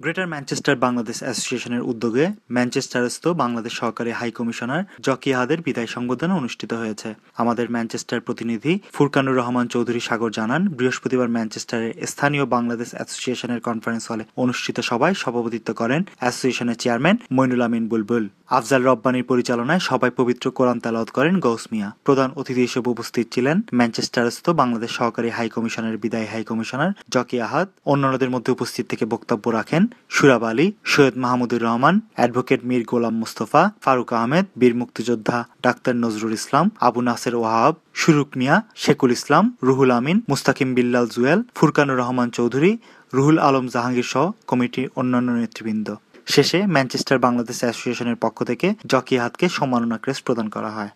Greater Manchester Bangladesh অ্যাসোসিয়েশনের উদ্যোগে ম্যানচেস্টারস্থ বাংলাদেশ সহকারী হাই কমিশনার জকি আহাদের বিদায় সংবর্ধনা অনুষ্ঠিত হয়েছে। আমাদের ম্যানচেস্টার প্রতিনিধি ফুরকানুর রহমান চৌধুরী সাগর জানান, বৃহস্পতিবার ম্যানচেস্টারের স্থানীয় বাংলাদেশ অ্যাসোসিয়েশনের কনফারেন্স হলে অনুষ্ঠিত সভায় সভাপতিত্ব করেন অ্যাসোসিয়েশনের চেয়ারম্যান মইনুল আমিন বুলবুল। আফজাল রব্বানির পরিচালনায় সবাই পবিত্র কোরআন তালাওয়াত করেন গৌস মিয়া। প্রধান অতিথি হিসেবে উপস্থিত ছিলেন ম্যানচেস্টারস্থ বাংলাদেশ সহকারী হাই কমিশনের বিদায়ী হাই কমিশনার জকি আহাদ। অন্যান্যদের মধ্যে উপস্থিত থেকে বক্তব্য রাখেন সুরাব আলী, সৈয়দ মাহমুদুর রহমান, অ্যাডভোকেট মীর গোলাম মুস্তফা, ফারুক আহমেদ, বীর মুক্তিযোদ্ধা ডাক্তার নজরুল ইসলাম, আবু নাসের ওয়াহাব, সুরুক মিয়া, শেকুল ইসলাম, রুহুল আমিন, মুস্তাকিম বিল্লাল জুয়েল, ফুরকানুর রহমান চৌধুরী, রুহুল আলম জাহাঙ্গীর সহ কমিটির অন্যান্য নেতৃবৃন্দ। শেষে ম্যানচেস্টার বাংলাদেশ অ্যাসোসিয়েশনের পক্ষ থেকে জকি হাতকে সম্মাননা ক্রেস্ট প্রদান করা হয়।